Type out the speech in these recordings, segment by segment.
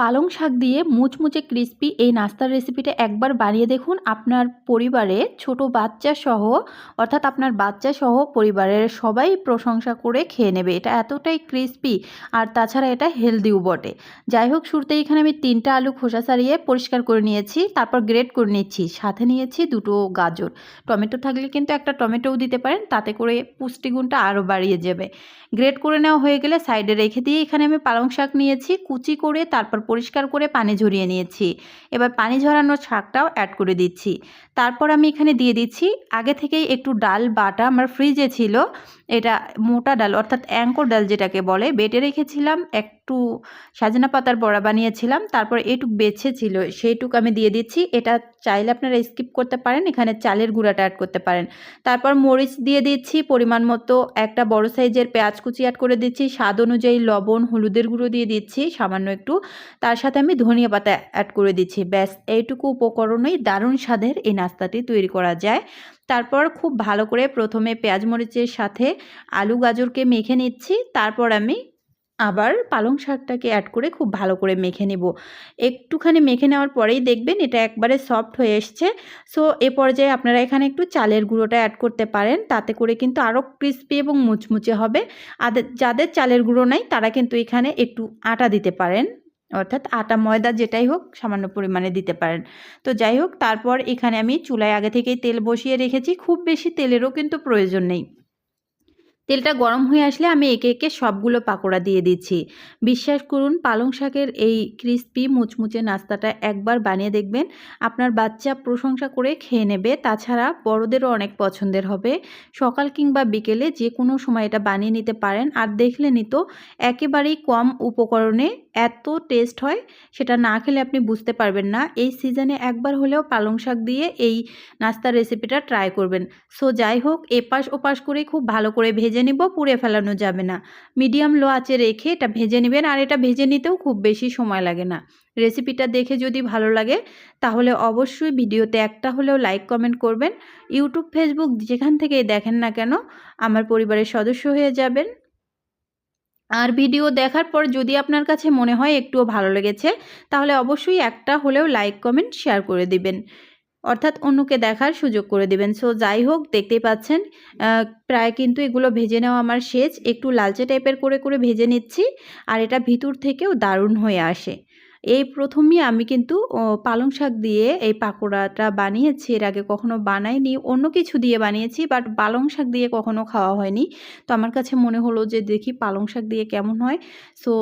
পালং শাক দিয়ে মুচমুচে ক্রিস্পি এই নাস্তার রেসিপিটা একবার বানিয়ে দেখুন। আপনার পরিবারে ছোট বাচ্চা সহ, অর্থাৎ আপনার বাচ্চা সহ পরিবারের সবাই প্রশংসা করে খেয়ে নেবে। এটা এতটাই ক্রিস্পি আর তাছাড়া এটা হেলদিও বটে। যাই হোক শুরুতে এখানে আমি তিনটা আলু খোসা সারিয়ে পরিষ্কার করে নিয়েছি, তারপর গ্রেট করে নিচ্ছি। সাথে নিয়েছি দুটো গাজর। টমেটো থাকলে কিন্তু একটা টমেটোও দিতে পারেন, তাতে করে পুষ্টিগুণটা আরও বাড়িয়ে যাবে। গ্রেট করে নেওয়া হয়ে গেলে সাইডে রেখে দিয়ে এখানে আমি পালং শাক নিয়েছি। কুচি করে তারপর পরিষ্কার করে পানি ঝরিয়ে নিয়েছি। এবার পানি ঝরানোর শাকটাও অ্যাড করে দিচ্ছি। তারপর আমি এখানে দিয়ে দিচ্ছি, আগে থেকেই একটু ডাল, বাটা আমার ফ্রিজে ছিল। এটা মোটা ডাল, অর্থাৎ অ্যাঙ্কর ডাল যেটাকে বলে, বেটে রেখেছিলাম, একটু সাজনা পাতার বড়া বানিয়েছিলাম, তারপর এটুক বেছে ছিল, সেইটুক আমি দিয়ে দিচ্ছি। এটা চাইলে আপনারা স্কিপ করতে পারেন, এখানে চালের গুঁড়াটা অ্যাড করতে পারেন। তারপর মরিচ দিয়ে দিচ্ছি, পরিমাণ মতো একটা বড় সাইজের পেঁয়াজ কুচি অ্যাড করে দিচ্ছি, স্বাদ অনুযায়ী লবণ, হলুদের গুঁড়ো দিয়ে দিচ্ছি, সামান্য একটু। তার সাথে আমি ধনিয়া পাতা অ্যাড করে দিচ্ছি, ব্যাস, এইটুকু উপকরণেই দারুণ স্বাদের এই নাস্তাটি তৈরি করা যায়। তারপর খুব ভালো করে প্রথমে পেঁয়াজ মরিচের সাথে আলু গাজরকে মেখে নিচ্ছি। তারপর আমি আবার পালং শাকটাকে অ্যাড করে খুব ভালো করে মেখে নেব। একটুখানি মেখে নেওয়ার পরেই দেখবেন এটা একবারে সফট হয়ে এসছে। সো এ পর্যায়ে আপনারা এখানে একটু চালের গুঁড়োটা অ্যাড করতে পারেন। তাতে করে কিন্তু আরও ক্রিস্পি এবং মুচমুচে হবে। আর যাদের চালের গুঁড়ো নাই, তারা কিন্তু এখানে একটু আটা দিতে পারেন। অর্থাৎ আটা, ময়দা যেটাই হোক সামান্য পরিমাণে দিতে পারেন। তো যাই হোক, তারপর এখানে আমি চুলায় আগে থেকেই তেল বসিয়ে রেখেছি। খুব বেশি তেলেরও কিন্তু প্রয়োজন নেই। তেলটা গরম হয়ে আসলে আমি একে একে সবগুলো পাকোড়া দিয়ে দিচ্ছি। বিশ্বাস করুন, পালং শাকের এই ক্রিস্পি মুচমুচে নাস্তাটা একবার বানিয়ে দেখবেন, আপনার বাচ্চা প্রশংসা করে খেয়ে নেবে। তাছাড়া বড়দেরও অনেক পছন্দের হবে। সকাল কিংবা বিকেলে যে কোনো সময় এটা বানিয়ে নিতে পারেন। আর দেখলেনই তো, একেবারেই কম উপকরণে এত টেস্ট হয়, সেটা না খেলে আপনি বুঝতে পারবেন না। এই সিজনে একবার হলেও পালং শাক দিয়ে এই নাস্তার রেসিপিটা ট্রাই করবেন। সো যাই হোক, এপাশ ওপাশ করে খুব ভালো করে ভেজে নিব, পুড়ে ফেলানো যাবে না। মিডিয়াম লো আঁচে রেখে এটা ভেজে নেবেন, আর এটা ভেজে নিতেও খুব বেশি সময় লাগে না। রেসিপিটা দেখে যদি ভালো লাগে, তাহলে অবশ্যই ভিডিওতে একটা হলেও লাইক, কমেন্ট করবেন। ইউটিউব, ফেসবুক যেখান থেকেই দেখেন না কেন, আমার পরিবারের সদস্য হয়ে যাবেন। আর ভিডিও দেখার পর যদি আপনার কাছে মনে হয় একটুও ভালো লেগেছে, তাহলে অবশ্যই একটা হলেও লাইক, কমেন্ট, শেয়ার করে দিবেন। অর্থাৎ অন্যকে দেখার সুযোগ করে দেবেন। সো যাই হোক, দেখতেই পাচ্ছেন প্রায় কিন্তু এগুলো ভেজে নেওয়া আমার শেষ। একটু লালচে টাইপের করে করে ভেজে নিচ্ছি, আর এটা ভিতর থেকেও দারুণ হয়ে আসে। এই প্রথমই আমি কিন্তু পালং শাক দিয়ে এই পাকোড়াটা বানিয়েছি। এর আগে কখনো বানাইনি, অন্য কিছু দিয়ে বানিয়েছি বাট পালং শাক দিয়ে কখনো খাওয়া হয়নি। তো আমার কাছে মনে হলো যে, দেখি পালং শাক দিয়ে কেমন হয়। সো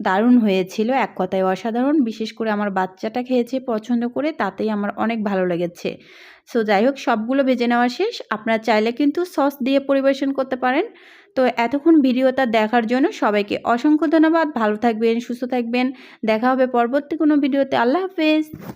দারুণ হয়েছিল, এক কথায় অসাধারণ। বিশেষ করে আমার বাচ্চাটা খেয়েছে পছন্দ করে, তাতেই আমার অনেক ভালো লেগেছে। সো যাই হোক, সবগুলো ভেজে নেওয়া শেষ। আপনারা চাইলে কিন্তু সস দিয়ে পরিবেশন করতে পারেন। তো, এতক্ষণ ভিডিওটা দেখার জন্য সবাইকে অসংখ্য ধন্যবাদ। ভালো থাকবেন, সুস্থ থাকবেন। দেখা হবে পরবর্তী কোনো ভিডিওতে। আল্লাহ হাফেজ!